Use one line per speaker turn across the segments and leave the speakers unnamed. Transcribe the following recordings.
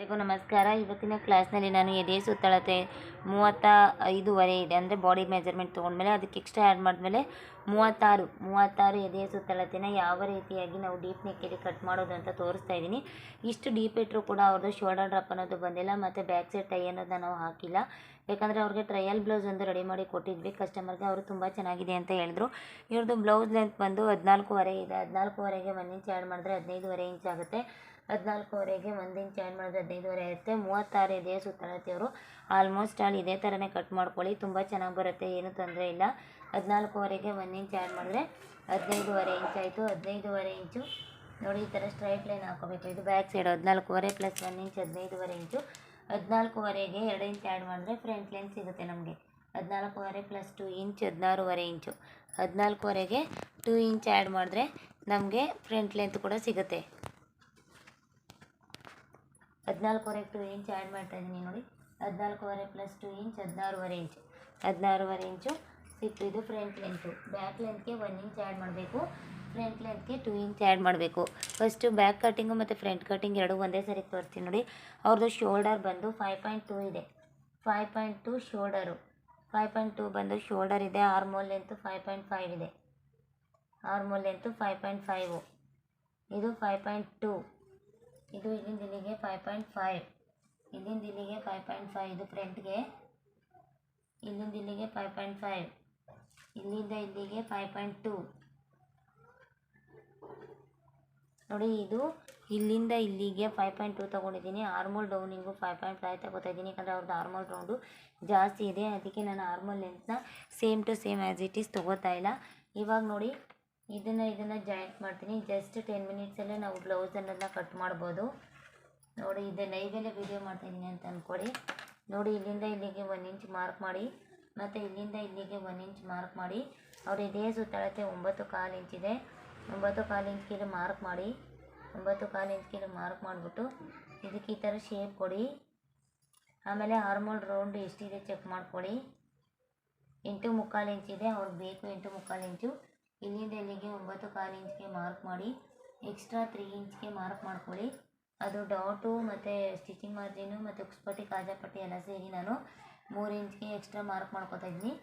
ಎಲ್ಲರಿಗೂ ನಮಸ್ಕಾರ. ಇವತ್ತಿನ ಕ್ಲಾಸ್ನಲ್ಲಿ ನಾನು ಎದೆ ಸುತ್ತಳತೆ ಮೂವತ್ತ ಐದೂವರೆ ಇದೆ. ಅಂದರೆ ಬಾಡಿ ಮೆಜರ್ಮೆಂಟ್ ತೊಗೊಂಡ್ಮೇಲೆ ಅದಕ್ಕೆ ಎಕ್ಸ್ಟ್ರಾ ಆ್ಯಡ್ ಮಾಡಿದ್ಮೇಲೆ ಮೂವತ್ತಾರು ಮೂವತ್ತಾರು ಎದೆಯ ಸುತ್ತಳತೆನ ಯಾವ ರೀತಿಯಾಗಿ ನಾವು ಡೀಪ್ ನೆಕ್ಕಿಗೆ ಕಟ್ ಮಾಡೋದು ಅಂತ ತೋರಿಸ್ತಾ ಇದ್ದೀನಿ. ಇಷ್ಟು ಡೀಪ್ ಇಟ್ಟರು ಕೂಡ ಅವ್ರದ್ದು ಶೋಲ್ಡರ್ ಡ್ರಪ್ ಅನ್ನೋದು ಬಂದಿಲ್ಲ, ಮತ್ತು ಬ್ಯಾಕ್ ಸೈಡ್ ಟೈ ಅನ್ನೋದನ್ನ ನಾವು ಹಾಕಿಲ್ಲ. ಯಾಕಂದರೆ ಅವ್ರಿಗೆ ಟ್ರಯಲ್ ಬ್ಲೌಸ್ ಒಂದು ರೆಡಿ ಮಾಡಿ ಕೊಟ್ಟಿದ್ವಿ. ಕಸ್ಟಮರ್ಗೆ ಅವರು ತುಂಬ ಚೆನ್ನಾಗಿದೆ ಅಂತ ಹೇಳಿದ್ರು. ಇವ್ರದ್ದು ಬ್ಲೌಸ್ ಲೆಂತ್ ಬಂದು ಹದಿನಾಲ್ಕೂವರೆ ಇದೆ. ಹದಿನಾಲ್ಕೂವರೆಗೆ ಒನ್ ಇಂಚ್ ಆ್ಯಡ್ ಮಾಡಿದ್ರೆ ಹದಿನೈದುವರೆ ಇಂಚ್ ಆಗುತ್ತೆ. ಹದಿನಾಲ್ಕುವರೆಗೆ ಒಂದಿನ ಆ್ಯಡ್ ಮಾಡಿದ್ರೆ ಹದಿನೈದುವರೆ ಇರುತ್ತೆ ಮೂವತ್ತಾರು ಇದೆ ಸುತ್ತಳತೆಯವರು. ಆಲ್ಮೋಸ್ಟ್ ಆಲ್ ಇದೇ ಥರನೇ ಕಟ್ ಮಾಡ್ಕೊಳ್ಳಿ, ತುಂಬ ಚೆನ್ನಾಗಿ ಬರುತ್ತೆ, ಏನೂ ತೊಂದರೆ ಇಲ್ಲ. ಹದಿನಾಲ್ಕುವರೆಗೆ ಒಂದು ಇಂಚ್ ಆ್ಯಡ್ ಮಾಡಿದ್ರೆ ಹದಿನೈದುವರೆ ಇಂಚ್ ಆಯಿತು, ಹದಿನೈದುವರೆ ಇಂಚು ನೋಡಿ, ಈ ಥರ ಸ್ಟ್ರೈಟ್ ಲೈನ್ ಹಾಕೋಬೇಕು ಇದು ಬ್ಯಾಕ್ ಸೈಡ್ ಹದಿನಾಲ್ಕುವರೆ ಪ್ಲಸ್ ಒನ್ ಇಂಚ್ ಹದಿನೈದುವರೆ ಇಂಚು ಹದಿನಾಲ್ಕುವರೆಗೆ ಎರಡು ಇಂಚ್ ಆ್ಯಡ್ ಮಾಡಿದ್ರೆ ಫ್ರಂಟ್ ಲೈನ್ ಸಿಗುತ್ತೆ ನಮಗೆ. ಹದಿನಾಲ್ಕುವರೆ ಪ್ಲಸ್ ಟು ಇಂಚ್ ಹದಿನಾರೂವರೆ ಇಂಚು ಹದಿನಾಲ್ಕುವರೆಗೆ ಟೂ ಇಂಚ್ ಆ್ಯಡ್ ಮಾಡಿದ್ರೆ ನಮಗೆ ಫ್ರಂಟ್ ಲೆಂತ್ ಕೂಡ ಸಿಗುತ್ತೆ. ಹದಿನಾಲ್ಕುವರೆ ಟು ಇಂಚ್ ಆ್ಯಡ್ ಮಾಡ್ತಾ ಇದ್ದೀನಿ ನೋಡಿ. ಹದಿನಾಲ್ಕುವರೆ ಪ್ಲಸ್ ಟು ಇಂಚ್ ಹದಿನಾರೂವರೆ ಇಂಚ್. ಹದಿನಾರೂವರೆ ಇಂಚು ಸಿಕ್ತು ಇದು ಫ್ರಂಟ್ ಲೆಂತು ಬ್ಯಾಕ್ ಲೆಂತ್ಗೆ ಒನ್ ಇಂಚ್ ಆ್ಯಡ್ ಮಾಡಬೇಕು. ಫ್ರಂಟ್ ಲೆಂತ್ಗೆ ಟೂ ಇಂಚ್ ಆ್ಯಡ್ ಮಾಡಬೇಕು. ಫಸ್ಟು ಬ್ಯಾಕ್ ಕಟ್ಟಿಂಗು ಮತ್ತು ಫ್ರಂಟ್ ಕಟ್ಟಿಂಗ್ ಎರಡು ಒಂದೇ ಸರಿ ತೋರಿಸ್ತೀನಿ ನೋಡಿ. ಅವ್ರದ್ದು ಶೋಲ್ಡರ್ ಬಂದು ಫೈವ್ ಪಾಯಿಂಟ್ ಟೂ ಇದೆ. Five point two shoulder five point two ಬಂದು ಶೋಲ್ಡರ್ ಇದೆ. Armhole length five point five ಇದೆ. Armhole length five point five ಇದು ಫೈವ್ ಪಾಯಿಂಟ್ ಟೂ ಇದು ಇಲ್ಲಿಂದ ಇಲ್ಲಿಗೆ ಫೈವ್ ಪಾಯಿಂಟ್ ಫೈವ್ ಇಲ್ಲಿಂದ ಇಲ್ಲಿಗೆ ಫೈವ್ ಪಾಯಿಂಟ್ ಫೈವ್ ಇದು ಫ್ರಂಟ್ಗೆ ಇಲ್ಲಿಂದ ಇಲ್ಲಿಗೆ ಫೈವ್ ಪಾಯಿಂಟ್ ಫೈವ್ ಇಲ್ಲಿಂದ ಇಲ್ಲಿಗೆ ಫೈವ್ ಪಾಯಿಂಟ್ ಟೂ ನೋಡಿ, ಇದು ಇಲ್ಲಿಂದ ಇಲ್ಲಿಗೆ ಫೈವ್ ಪಾಯಿಂಟ್ ಟು ತೊಗೊಂಡಿದ್ದೀನಿ. Armhole downing five point five ತಗೋತಾ ಇದ್ದೀನಿ. ಯಾಕಂದರೆ ಅವ್ರದ್ದು ಆರ್ಮೋಲ್ ರೌಂಡು ಜಾಸ್ತಿ ಇದೆ. ಅದಕ್ಕೆ ನಾನು armhole ಲೆಂತ್ನ same to same as it is ತೊಗೋತಾ ಇಲ್ಲ. ಇವಾಗ ನೋಡಿ ಇದನ್ನು ಇದನ್ನು ಜಾಯಿಂಟ್ ಮಾಡ್ತೀನಿ. ಜಸ್ಟ್ ಟೆನ್ ಮಿನಿಟ್ಸಲ್ಲೇ ನಾವು ಬ್ಲೌಸ್ ಅನ್ನೋದನ್ನ ಕಟ್ ಮಾಡ್ಬೋದು. ನೋಡಿ, ಇದೆ ಲೈವಲ್ಲೇ ವಿಡಿಯೋ ಮಾಡ್ತಾಯಿದ್ದೀನಿ ಅಂತ ಅಂದ್ಕೊಳ್ಳಿ ನೋಡಿ, ಇಲ್ಲಿಂದ ಇಲ್ಲಿಗೆ ಒನ್ ಇಂಚ್ ಮಾರ್ಕ್ ಮಾಡಿ, ಮತ್ತು ಇಲ್ಲಿಂದ ಇಲ್ಲಿಗೆ ಒನ್ ಇಂಚ್ ಮಾರ್ಕ್ ಮಾಡಿ, ಅವ್ರು ಇದೇ ಸುತ್ತಳತೆ ಒಂಬತ್ತು ಕಾಲು ಇಂಚಿದೆ ಒಂಬತ್ತು ಕಾಲು ಇಂಚ್ಗೆ ಮಾರ್ಕ್ ಮಾಡಿ, ಒಂಬತ್ತು ಕಾಲು ಇಂಚ್ಗೆ ಮಾರ್ಕ್ ಮಾಡಿಬಿಟ್ಟು ಇದಕ್ಕೆ ಈ ಥರ ಶೇಪ್ ಕೊಡಿ. ಆಮೇಲೆ ಹಾರ್ಮೋಲ್ ರೌಂಡ್ ಎಷ್ಟಿದೆ ಚೆಕ್ ಮಾಡ್ಕೊಳ್ಳಿ ಎಂಟು ಮುಕ್ಕಾಲು ಇಂಚಿದೆ ಅವ್ರಿಗೆ ಬೇಕು ಎಂಟು ಮುಕ್ಕಾಲು ಇಂಚು ಇಲ್ಲಿಂದ ಇಲ್ಲಿಗೆ ಒಂಬತ್ತು ಕಾಲು ಇಂಚ್ಗೆ ಮಾರ್ಕ್ ಮಾಡಿ ಎಕ್ಸ್ಟ್ರಾ ತ್ರೀ ಇಂಚ್ಗೆ ಮಾರ್ಕ್ ಮಾಡ್ಕೊಳ್ಳಿ. ಅದು ಡಾಟು ಮತ್ತು ಸ್ಟಿಚಿಂಗ್ ಮಾರ್ಜಿನು ಮತ್ತು ಉಕ್ಸ್ಪಟ್ಟಿ ಕಾಜಾಪಟ್ಟಿ ಎಲ್ಲ ಸೇರಿ ನಾನು ಮೂರು ಇಂಚ್ಗೆ ಎಕ್ಸ್ಟ್ರಾ ಮಾರ್ಕ್ ಮಾಡ್ಕೊತಾ ಇದ್ದೀನಿ.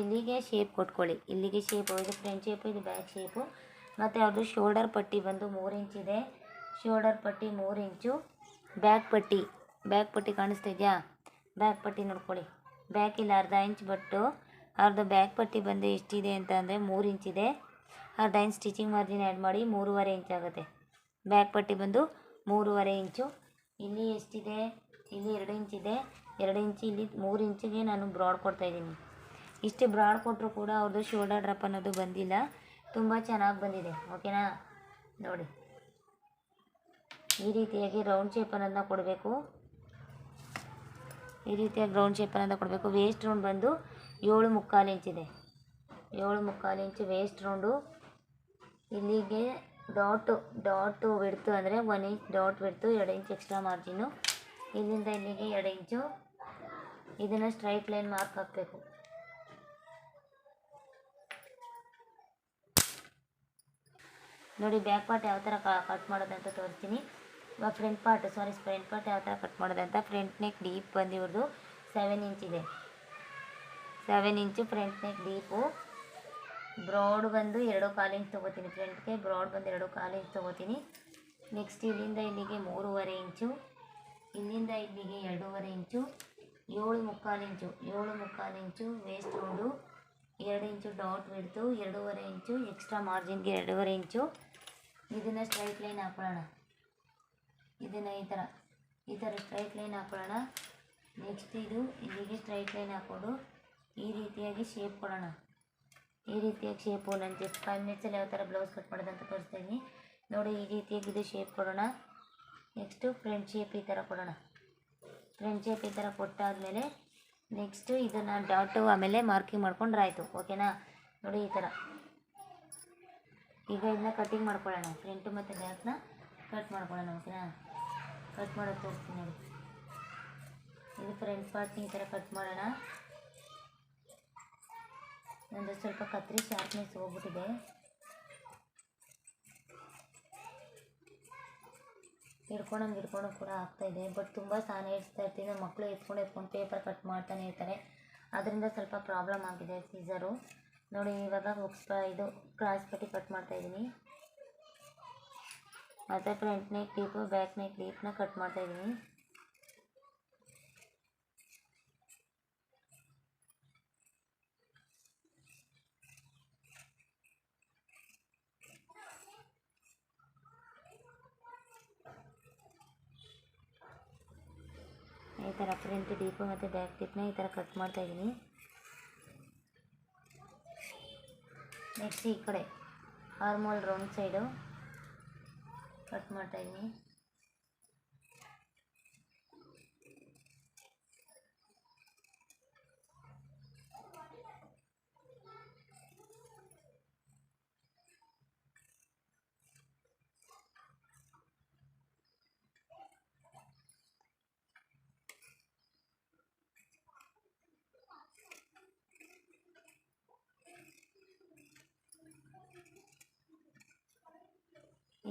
ಇಲ್ಲಿಗೆ ಶೇಪ್ ಕೊಟ್ಕೊಳ್ಳಿ. ಇಲ್ಲಿಗೆ ಶೇಪ್ ಇದು ಫ್ರಂಟ್ ಶೇಪು ಇದು ಬ್ಯಾಕ್ ಶೇಪು ಮತ್ತು ಅದು ಶೋಲ್ಡರ್ ಪಟ್ಟಿ ಬಂದು ಮೂರು ಇಂಚಿದೆ ಶೋಲ್ಡರ್ ಪಟ್ಟಿ ಮೂರು ಇಂಚು ಬ್ಯಾಕ್ ಪಟ್ಟಿ. ಬ್ಯಾಕ್ ಪಟ್ಟಿ ಕಾಣಿಸ್ತಾ ಬ್ಯಾಕ್ ಪಟ್ಟಿ ನೋಡ್ಕೊಳ್ಳಿ. ಬ್ಯಾಕ್ ಇಲ್ಲ ಅರ್ಧ ಇಂಚ್ ಬಟ್ಟು ಅವ್ರದ್ದು ಬ್ಯಾಕ್ ಪಟ್ಟಿ ಬಂದು ಎಷ್ಟಿದೆ ಅಂತ ಅಂದರೆ ಮೂರು ಇಂಚಿದೆ ಅರ್ಧ ಡೈನ್ ಸ್ಟಿಚಿಂಗ್ ಮಾರ್ಜಿನ್ ಆ್ಯಡ್ ಮಾಡಿ ಮೂರುವರೆ ಇಂಚ್ ಆಗುತ್ತೆ. ಬ್ಯಾಕ್ ಪಟ್ಟಿ ಬಂದು ಮೂರುವರೆ ಇಂಚು ಇಲ್ಲಿ ಎಷ್ಟಿದೆ? ಇಲ್ಲಿ ಎರಡು ಇಂಚಿದೆ ಎರಡು ಇಂಚು ಇಲ್ಲಿ ಮೂರು ಇಂಚಿಗೆ ನಾನು ಬ್ರಾಡ್ ಕೊಡ್ತಾಯಿದ್ದೀನಿ ಇಷ್ಟು ಬ್ರಾಡ್ ಕೊಟ್ಟರು ಕೂಡ ಅವ್ರದ್ದು ಶೋಲ್ಡರ್ ಡ್ರಪ್ ಅನ್ನೋದು ಬಂದಿಲ್ಲ. ತುಂಬ ಚೆನ್ನಾಗಿ ಬಂದಿದೆ. ಓಕೆನಾ ನೋಡಿ. ಈ ರೀತಿಯಾಗಿ ರೌಂಡ್ ಶೇಪ್ ಅನ್ನೋದನ್ನ ಕೊಡಬೇಕು. ಈ ರೀತಿಯಾಗಿ ರೌಂಡ್ ಶೇಪ್ ಅನ್ನೋದನ್ನ ಕೊಡಬೇಕು. ವೇಸ್ಟ್ ರೌಂಡ್ ಬಂದು ಏಳು ಮುಕ್ಕಾಲು ಇಂಚಿದೆ ಏಳು ಮುಕ್ಕಾಲು ಇಂಚು ವೇಸ್ಟ್ ರೌಂಡು ಇಲ್ಲಿಗೆ ಡಾಟು ಡಾಟು ಬಿಡ್ತು ಅಂದರೆ ಒನ್ ಇಂಚ್ ಡಾಟ್ ಬಿಡ್ತು ಎರಡು ಇಂಚ್ ಎಕ್ಸ್ಟ್ರಾ ಮಾರ್ಜಿನು ಇಲ್ಲಿಂದ ಇಲ್ಲಿಗೆ ಎರಡು ಇಂಚು ಇದನ್ನು ಸ್ಟ್ರೈಟ್ ಲೈನ್ ಮಾರ್ಕ್ ಹಾಕಬೇಕು. ನೋಡಿ ಬ್ಯಾಕ್ ಪಾರ್ಟ್ ಯಾವ ಥರ ಕಟ್ ಮಾಡೋದಂತ ತೋರಿಸ್ತೀನಿ. ಇವಾಗ front part sorry front part ಯಾವ ಥರ ಕಟ್ ಮಾಡೋದಂತ. ಫ್ರಂಟ್ ನೆಕ್ ಡೀಪ್ ಬಂದು ಇವ್ರದ್ದು ಸೆವೆನ್ ಇಂಚ್ ಇದೆ. Seven inch front neck deep broad ಬಂದು ಎರಡು ಕಾಲು ಇಂಚ್ ತೊಗೋತೀನಿ ಫ್ರಂಟ್ಗೆ ಬ್ರಾಡ್ ಬಂದು ಎರಡು ಕಾಲು ಇಂಚ್ ತೊಗೋತೀನಿ. ನೆಕ್ಸ್ಟ್ ಇಲ್ಲಿಂದ ಇಲ್ಲಿಗೆ ಮೂರುವರೆ ಇಂಚು ಇಲ್ಲಿಂದ ಇಲ್ಲಿಗೆ ಎರಡೂವರೆ ಇಂಚು ಏಳು ಮುಕ್ಕಾಲು ಇಂಚು ಏಳು ಮುಕ್ಕಾಲು ಇಂಚು ವೇಸ್ಟ್ ರೌಂಡು ಎರಡು ಇಂಚು ಡಾಟ್ ಬಿಡ್ತು ಎರಡೂವರೆ ಇಂಚು ಎಕ್ಸ್ಟ್ರಾ ಮಾರ್ಜಿನ್ಗೆ ಎರಡೂವರೆ ಇಂಚು ಇದನ್ನು ಸ್ಟ್ರೈಟ್ ಲೈನ್ ಹಾಕೊಳ್ಳೋಣ. ಇದನ್ನು ಈ ಥರ ಈ ಥರ ಸ್ಟ್ರೈಟ್ ಲೈನ್ ಹಾಕೊಳ್ಳೋಣ. ನೆಕ್ಸ್ಟ್ ಇದು ಇಲ್ಲಿಗೆ ಸ್ಟ್ರೈಟ್ ಲೈನ್ ಹಾಕ್ಕೊಂಡು. ಈ ರೀತಿಯಾಗಿ ಶೇಪ್ ಕೊಡೋಣ. ಈ ರೀತಿಯಾಗಿ ಶೇಪು ನಾನು ಜಸ್ಟ್ ಫೈವ್ ಮಿನಿಟ್ಸಲ್ಲಿ ಯಾವ ಥರ ಬ್ಲೌಸ್ ಕಟ್ ಮಾಡೋದಂತ ತೋರಿಸ್ತಾ ಇದ್ದೀನಿ ನೋಡಿ ಈ ರೀತಿಯಾಗಿ ಇದು ಶೇಪ್ ಕೊಡೋಣ. ನೆಕ್ಸ್ಟು ಫ್ರಂಟ್ ಶೇಪ್ ಈ ಥರ ಕೊಡೋಣ. ಫ್ರಂಟ್ ಶೇಪ್ ಈ ಥರ ಕೊಟ್ಟಾದಮೇಲೆ ನೆಕ್ಸ್ಟು ಇದನ್ನು ಡಾಟು ಆಮೇಲೆ ಮಾರ್ಕಿಂಗ್ ಮಾಡ್ಕೊಂಡ್ರೆ ಆಯಿತು. ಓಕೆನಾ ನೋಡಿ ಈ ಥರ ಈಗ ಇದನ್ನ ಕಟಿಂಗ್ ಮಾಡ್ಕೊಳ್ಳೋಣ. ಫ್ರಂಟು ಮತ್ತು ಬ್ಯಾಕ್ನ ಕಟ್ ಮಾಡ್ಕೊಳ್ಳೋಣ. ಓಕೆನಾ ಕಟ್ ಮಾಡೋದು ತೋರಿಸ್ತೀನಿ ನೋಡಿ. ಇದು ಫ್ರಂಟ್ ಪಾರ್ಟ್ನ ಈ ಥರ ಕಟ್ ಮಾಡೋಣ. ನಂದು ಸ್ವಲ್ಪ ಕತ್ತರಿ ಶಾರ್ಪ್ನೆಸ್ ಹೋಗ್ಬಿಟ್ಟಿದೆ. ಹಿಡ್ಕೊಂಡಂಗೆ ಹಿಡ್ಕೊಂಡು ಕೂಡ ಆಗ್ತಾಯಿದೆ ಬಟ್ ತುಂಬ ಸಾನೆ ಇಡ್ಸ್ತಾ ಇರ್ತೀನಿ. ಮಕ್ಕಳು ಎತ್ಕೊಂಡು ಎತ್ಕೊಂಡು ಪೇಪರ್ ಕಟ್ ಮಾಡ್ತಾನೆ ಇರ್ತಾರೆ. ಅದರಿಂದ ಸ್ವಲ್ಪ ಪ್ರಾಬ್ಲಮ್ ಆಗಿದೆ ಸೀಸರು ನೋಡಿ, ಇವಾಗ ಹುಕ್ಸ್ ಇದು ಕ್ರಾಸ್ ಪಟ್ಟಿ ಕಟ್ ಮಾಡ್ತಾ ಇದ್ದೀನಿ. ಮತ್ತು ಫ್ರಂಟ್ ಬ್ಯಾಕ್ನೇ ಬ್ಯಾಕ್ ನೆಕ್ ಡೀಪ್ನ ಕಟ್ ಮಾಡ್ತಾ ಇದ್ದೀನಿ ಈ ಥರ ಫ್ರಂಟ್ ಡೀಪು ಮತ್ತು ಬ್ಯಾಕ್ ಟಿಪ್ನ ಈ ಥರ ಕಟ್ ಮಾಡ್ತಾ ಇದ್ದೀನಿ. ನೆಕ್ಸ್ಟ್ ಈ ಕಡೆ ಆರ್ಮೋಲ್ ರೌಂಡ್ ಸೈಡು ಕಟ್ ಮಾಡ್ತಾ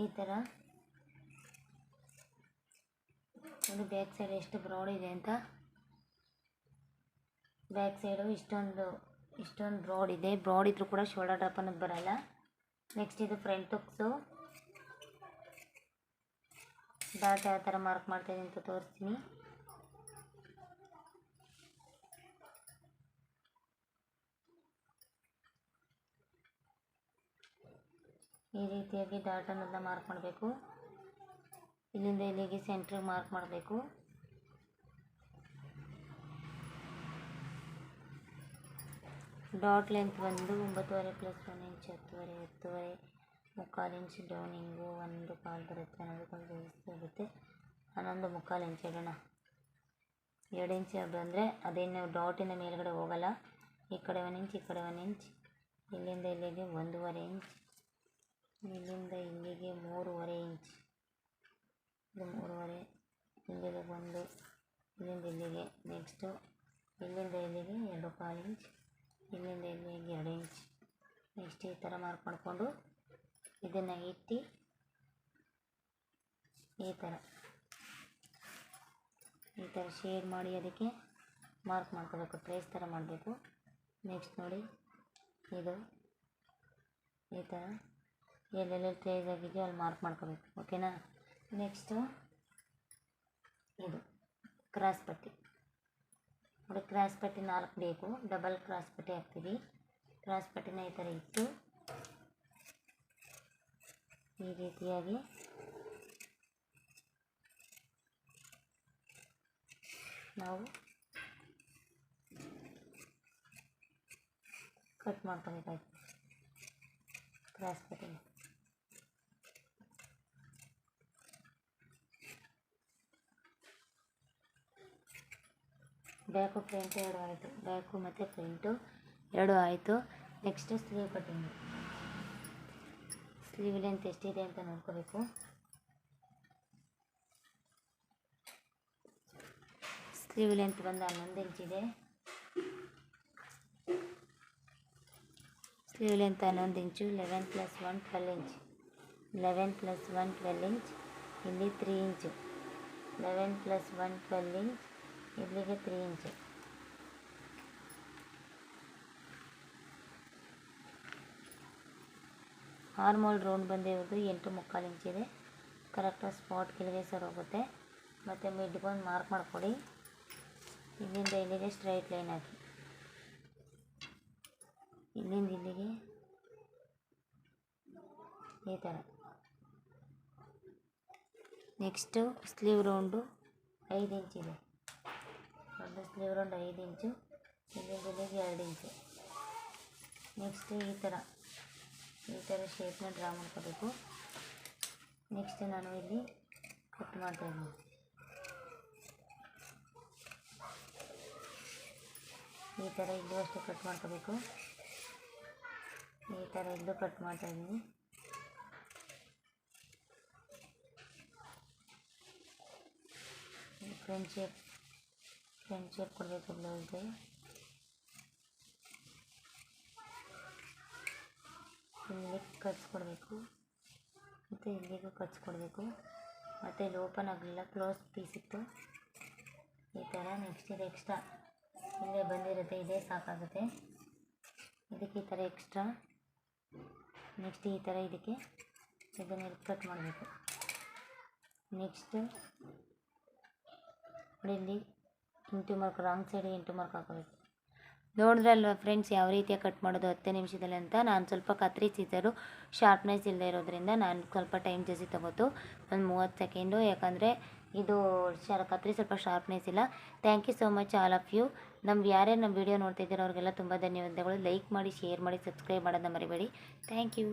ಈ ಥರ ನೋಡಿ ಬ್ಯಾಕ್ ಸೈಡ್ ಎಷ್ಟು ಬ್ರಾಡ್ ಇದೆ ಅಂತ. ಬ್ಯಾಕ್ ಸೈಡು ಇಷ್ಟೊಂದು ಇಷ್ಟೊಂದು ಬ್ರಾಡ್ ಇದೆ. ಬ್ರಾಡ್ ಇದ್ರೂ ಕೂಡ ಶೋಲ್ಡರ್ ಡ್ರಾಪ್ ಅನ್ನೋದು ಬರಲ್ಲ. ನೆಕ್ಸ್ಟ್ ಇದು ಫ್ರಂಟ್ ಹುಕ್ಸು ಡಾಟ್ ಯಾವ ಥರ ಮಾರ್ಕ್ ಮಾಡ್ತಾಯಿದ್ದೀನಿ ಅಂತ ತೋರಿಸ್ತೀನಿ. ಈ ರೀತಿಯಾಗಿ ಅನ್ನೋದನ್ನ ಮಾರ್ಕ್ ಮಾಡಬೇಕು ಇಲ್ಲಿಂದ ಇಲ್ಲಿಗೆ ಸೆಂಟ್ರಿಗೆ ಮಾರ್ಕ್ ಮಾಡಬೇಕು. ಡಾಟ್ ಲೆಂತ್ ಬಂದು ಒಂಬತ್ತುವರೆ ಪ್ಲಸ್ ಒನ್ ಇಂಚ್ ಹತ್ತುವರೆ ಹತ್ತುವರೆ, ಮುಕ್ಕಾಲು ಇಂಚ್ ಡೌನಿಂಗು ಒಂದು ಕಾಲು ಬರುತ್ತೆ ಅನ್ನೋದಕ್ಕೊಂದು ಜಾಸ್ತಿ ಆಗುತ್ತೆ. ಹನ್ನೊಂದು ಮುಕ್ಕಾಲು ಇಂಚ್ ಇಡೋಣ ಎರಡು ಇಂಚ್ ಅಂದರೆ ಅದೇನು ಡಾಟಿನ ಮೇಲ್ಗಡೆ ಹೋಗಲ್ಲ. ಈ ಕಡೆ ಒಂದು ಇಂಚ್ ಈ ಕಡೆ ಒಂದು ಇಂಚ್ ಇಲ್ಲಿಂದ ಇಲ್ಲಿಗೆ ಒಂದೂವರೆ ಇಂಚ್ ಇಲ್ಲಿಂದ ಇಲ್ಲಿಗೆ ಮೂರುವರೆ ಇಂಚ್. ಇದು ಮೂರುವರೆ. ಇಲ್ಲಿಗೆ ಒಂದು, ಇಲ್ಲಿಂದ ಇಲ್ಲಿಗೆ ನೆಕ್ಸ್ಟು, ಇಲ್ಲಿಂದ ಇಲ್ಲಿಗೆ ಎರಡು ಕಾಲು ಇಂಚ್, ಇಲ್ಲಿಂದ ಇಲ್ಲಿಗೆ ಎರಡು ಇಂಚ್. ನೆಕ್ಸ್ಟ್ ಈ ಥರ ಮಾರ್ಕ್ ಮಾಡಿಕೊಂಡು ಇದನ್ನು ಇಟ್ಟು ಈ ಥರ ಈ ಥರ ಶೇಡ್ ಮಾಡಿ ಅದಕ್ಕೆ ಮಾರ್ಕ್ ಮಾಡ್ಕೋಬೇಕು, ಟ್ರೇಸ್ ಥರ ಮಾಡಬೇಕು. ನೆಕ್ಸ್ಟ್ ನೋಡಿ, ಇದು ಈ ಥರ. ಎಲ್ಲೆಲ್ಲಿ ಟ್ರೇಸ್ ಆಗಿದೆಯೋ ಅಲ್ಲಿ ಮಾರ್ಕ್ ಮಾಡ್ಕೋಬೇಕು ಓಕೆನಾ ನೆಕ್ಸ್ಟು ಇದು ಕ್ರಾಸ್ ಪಟ್ಟಿ. ನೋಡಿ ಕ್ರಾಸ್ ಪಟ್ಟಿ ನಾಲ್ಕು ಬೇಕು ಡಬಲ್ ಕ್ರಾಸ್ ಪಟ್ಟಿ ಹಾಕ್ತೀವಿ. ಕ್ರಾಸ್ ಪಟ್ಟಿನ ಈ ಥರ ಇಟ್ಟು ಈ ರೀತಿಯಾಗಿ ನಾವು ಕಟ್ ಮಾಡ್ಕೊಬೇಕಾಯ್ತು. ಕ್ರಾಸ್ ಪಟ್ಟಿನ. ಬ್ಯಾಕು ಫ್ರಂಟು ಎರಡು ಆಯಿತು. ಬ್ಯಾಕು ಮತ್ತು ಫ್ರಂಟು ಎರಡು ಆಯಿತು. Next sleeve cutting sleeve length ಎಷ್ಟಿದೆ ಅಂತ ನೋಡ್ಕೋಬೇಕು. ಸ್ಲೀವ್ ಲೆಂತ್ ಬಂದು ಹನ್ನೊಂದು ಇಂಚಿದೆ ಸ್ಲೀವ್ ಲೆಂತ್ ಹನ್ನೊಂದು inch eleven plus one twelve inch eleven plus one twelve inch ಇಲ್ಲಿ three inch eleven plus one twelve inch ಇಲ್ಲಿಗೆ ತ್ರೀ ಇಂಚು ಆರ್ಮೋಲ್ ರೌಂಡ್ ಬಂದಿರೋದು ಎಂಟು ಮುಕ್ಕಾಲು ಇಂಚಿದೆ ಕರೆಕ್ಟಾಗಿ ಸ್ಪಾಟ್ ಕೆಳಗೆ ಸರ್ ಹೋಗುತ್ತೆ. ಮತ್ತು ಮಿಡ್ಗೊಂದು ಮಾರ್ಕ್ ಮಾಡಿಕೊಡಿ. ಇಲ್ಲಿಂದ ಇಲ್ಲಿಗೆ ಸ್ಟ್ರೈಟ್ ಲೈನ್ ಹಾಕಿ. ಇಲ್ಲಿಂದ ಇಲ್ಲಿಗೆ ಈ ಥರ ನೆಕ್ಸ್ಟು ಸ್ಲೀವ್ ರೌಂಡು ಐದು ಇಂಚಿದೆ ದೊಡ್ಡ ಸ್ಲೀವ್ ರೌಂಡ್ ಐದು ಇಂಚು ಇಲ್ಲಿಂದ ಇಲ್ಲಿಗೆ ಎರಡು ಇಂಚು ನೆಕ್ಸ್ಟ್ ಈ ಥರ ಈ ಥರ ಶೇಪ್ನ ಡ್ರಾ ಮಾಡ್ಕೋಬೇಕು ನೆಕ್ಸ್ಟ್ ನಾನು ಇಲ್ಲಿ ಕಟ್ ಮಾಡ್ತಾ ಇದ್ದೀನಿ ಈ ಥರ ಇಲ್ಲೂ ಅಷ್ಟೇ ಕಟ್ ಮಾಡ್ಕೋಬೇಕು ಈ ಥರ ಇಲ್ಲೂ ಕಟ್ ಮಾಡ್ತಾ ಇದ್ದೀನಿ ಫ್ರೆಂಡ್ ಶೇಪ್ ಶೇಪ್ ಕೊಡಬೇಕು ಬ್ಲೌಸ್ಗೆ ಇಲ್ಲಿ ಕಟ್ಸ್ಕೊಡ್ಬೇಕು ಮತ್ತು ಇಲ್ಲಿಗೂ ಕಟ್ಸ್ಕೊಡ್ಬೇಕು ಮತ್ತು ಇಲ್ಲಿ ಓಪನ್ ಆಗಲಿಲ್ಲ ಕ್ಲೋಸ್ ಪೀಸ್ ಇತ್ತು ಈ ಥರ ನೆಕ್ಸ್ಟ್ ಇದು ಎಕ್ಸ್ಟ್ರಾ ಇಲ್ಲೇ ಬಂದಿರುತ್ತೆ ಇದೇ ಸಾಕಾಗುತ್ತೆ ಇದಕ್ಕೆ ಈ ಥರ ಎಕ್ಸ್ಟ್ರಾ ನೆಕ್ಸ್ಟ್ ಈ ಥರ ಇದಕ್ಕೆ ಇದನ್ನು ಕಟ್ ಮಾಡಬೇಕು ನೆಕ್ಸ್ಟ್ ಇಲ್ಲಿ ಇಂಟು ಮಾರ್ಕ್ ರಾಂಗ್ ಸೈಡಿಗೆ ಇಂಟು ಮಾರ್ಕ್ ಹಾಕೋಬೇಕು. ನೋಡಿದ್ರಲ್ವ ಫ್ರೆಂಡ್ಸ್ ಯಾವ ರೀತಿಯಾಗಿ ಕಟ್ ಮಾಡೋದು ಹತ್ತು ನಿಮಿಷದಲ್ಲಿ ಅಂತ? ನಾನು ಸ್ವಲ್ಪ ಕತ್ರಿಸಿದ್ದರು ಶಾರ್ಪ್ನೆಸ್ ಇಲ್ಲದೆ ಇರೋದ್ರಿಂದ ನಾನು ಸ್ವಲ್ಪ ಟೈಮ್ ಜಾಸ್ತಿ ತಗೋತು ಒಂದು ಮೂವತ್ತು ಸೆಕೆಂಡು ಯಾಕಂದರೆ ಇದು ಶಾರ್, ಕತ್ರಿ ಸ್ವಲ್ಪ ಶಾರ್ಪ್ನೆಸ್ ಇಲ್ಲ. Thank you so much all of you ನಮ್ಗೆ ಯಾರೇ ನಮ್ಮ ವಿಡಿಯೋ ನೋಡ್ತಿದ್ದೀರೋ ಅವ್ರಿಗೆಲ್ಲ ತುಂಬ ಧನ್ಯವಾದಗಳು. ಲೈಕ್ ಮಾಡಿ ಶೇರ್ ಮಾಡಿ ಸಬ್ಸ್ಕ್ರೈಬ್ ಮಾಡೋದನ್ನ ಮರಿಬೇಡಿ. Thank you